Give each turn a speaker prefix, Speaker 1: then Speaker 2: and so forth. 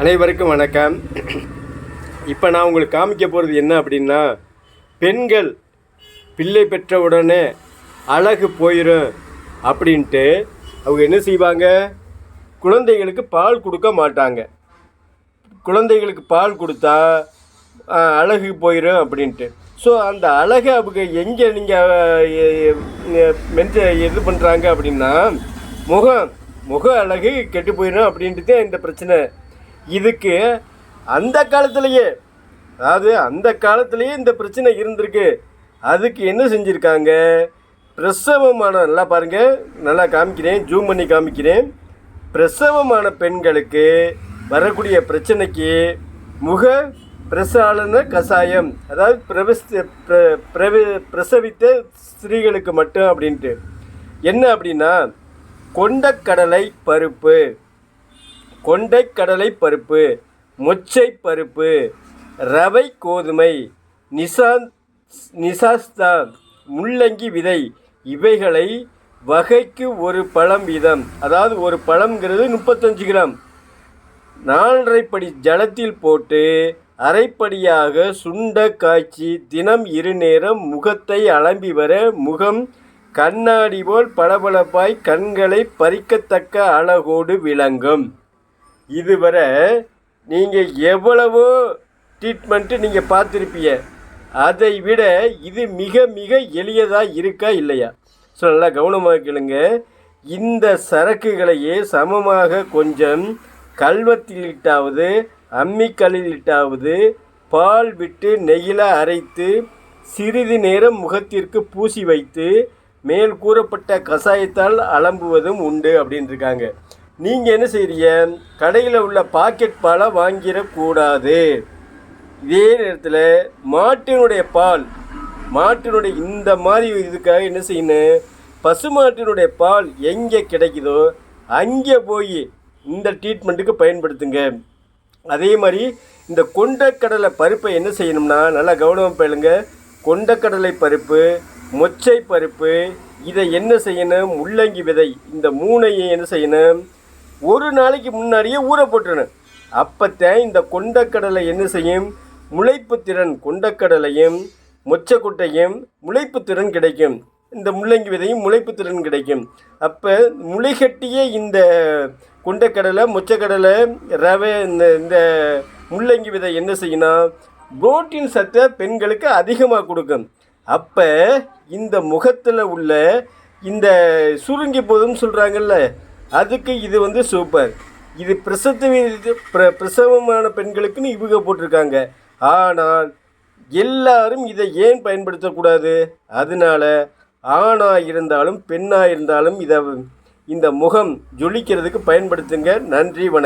Speaker 1: அனைவருக்கும் வணக்கம். இப்போ நான் உங்களுக்கு காமிக்க போகிறது என்ன அப்படின்னா பெண்கள் பிள்ளை பெற்ற உடனே அழகு போயிடும் அப்படின்ட்டு அவங்க என்ன செய்வாங்க? குழந்தைகளுக்கு பால் கொடுக்க மாட்டாங்க. குழந்தைகளுக்கு பால் கொடுத்தா அழகு போயிடும் அப்படின்ட்டு. ஸோ அந்த அழகை அவங்க எங்கே நீங்கள் மென்ச இது பண்ணுறாங்க அப்படின்னா முகம் முக அழகு கெட்டு போயிடும் அப்படின்ட்டு தான் இந்த பிரச்சனை இதுக்கு அந்த காலத்திலேயே அதாவது அந்த காலத்திலேயே இந்த பிரச்சனை இருந்திருக்கு. அதுக்கு என்ன செஞ்சுருக்காங்க? பிரசவமான நல்லா பாருங்கள் நல்லா காமிக்கிறேன் ஜூம் பண்ணி காமிக்கிறேன். பிரசவமான பெண்களுக்கு வரக்கூடிய பிரச்சனைக்கு முக பிரசாலன கசாயம் அதாவது பிரவஸ் பிர- பிரவி- பிரசவித்த ஸ்திரீகளுக்கு மட்டும் அப்படின்ட்டு. என்ன அப்படின்னா கொண்டக்கடலை பருப்பு. கொண்டைக்கடலை பருப்பு மொச்சை பருப்பு ரவை கோதுமை நிசாந்த் நிசாஸ்தா முள்ளங்கி விதை இவைகளை வகைக்கு ஒரு பழம் வீதம். அதாவது ஒரு பழம்ங்கிறது முப்பத்தஞ்சு கிராம். நாலரைப்படி ஜலத்தில் போட்டு அரைப்படியாக சுண்ட காய்ச்சி தினம் இரு நேரம் முகத்தை அலம்பி வர முகம் கண்ணாடி போல் பளபளப்பாய் கண்களை பறிக்கத்தக்க அழகோடு விளங்கும். இதுவரை நீங்கள் எவ்வளவோ ட்ரீட்மெண்ட்டு நீங்கள் பார்த்துருப்பீங்க. அதை விட இது மிக மிக எளியதாக இருக்கா இல்லையா? ஸோ நல்லா கவனமாக கேளுங்க. இந்த சரக்குகளையே சமமாக கொஞ்சம் கல்வத்திலிட்டாவது அம்மிக்கல்லிட்டாவது பால் விட்டு நெய்யில அரைத்து சிறிது நேரம் முகத்திற்கு பூசி வைத்து மேல் கூறப்பட்ட கசாயத்தால் அலம்புவதும் உண்டு அப்படின்ட்டுருக்காங்க நீங்கள் என்ன செய்கிறீங்க கடையில் உள்ள பாக்கெட் பாலை வாங்கிடக்கூடாது. இதே நேரத்தில் மாட்டினுடைய பால் மாட்டினுடைய இந்த மாதிரி இதுக்காக என்ன செய்யணும் பசுமாட்டினுடைய பால் எங்கே கிடைக்குதோ அங்கே போய் இந்த ட்ரீட்மெண்ட்டுக்கு பயன்படுத்துங்க. அதே மாதிரி இந்த கொண்டக்கடலை பருப்பை என்ன செய்யணும்னா நல்லா கவனமாக பேளுங்க. கொண்டக்கடலை பருப்பு மொச்சை பருப்பு இதை என்ன செய்யணும்? முள்ளங்கி விதை இந்த மூணையும் என்ன செய்யணும்? ஒரு நாளைக்கு முன்னாடியே ஊற போட்டுறணும் அப்போத்தான் இந்த கொண்டக்கடலை என்ன செய்யும்? முளைப்பு திறன் கொண்டக்கடலையும் மொச்சக்குட்டையும் முளைப்பு திறன் கிடைக்கும். இந்த முள்ளங்கி விதையும் முளைப்பு திறன் கிடைக்கும். அப்போ முளைகட்டிய இந்த கொண்டக்கடலை மொச்சக்கடலை ரவை இந்த இந்த முள்ளங்கி விதை என்ன செய்யணும் புரோட்டீன் சத்தை பெண்களுக்கு அதிகமாக கொடுக்கும். அப்போ இந்த முகத்தில் உள்ள இந்த சுருங்கி போதும்னு சொல்கிறாங்கல்ல அதுக்கு இது வந்து சூப்பர். இது பிரசத்த பிர பிரசவமான பெண்களுக்குன்னு இவங்க போட்டிருக்காங்க. ஆனால் எல்லாரும் இதை ஏன் பயன்படுத்தக்கூடாது? அதனால ஆணாக இருந்தாலும் பெண்ணாக இருந்தாலும் இதை இந்த முகம் ஜொலிக்கிறதுக்கு பயன்படுத்துங்க. நன்றி வணக்கம்.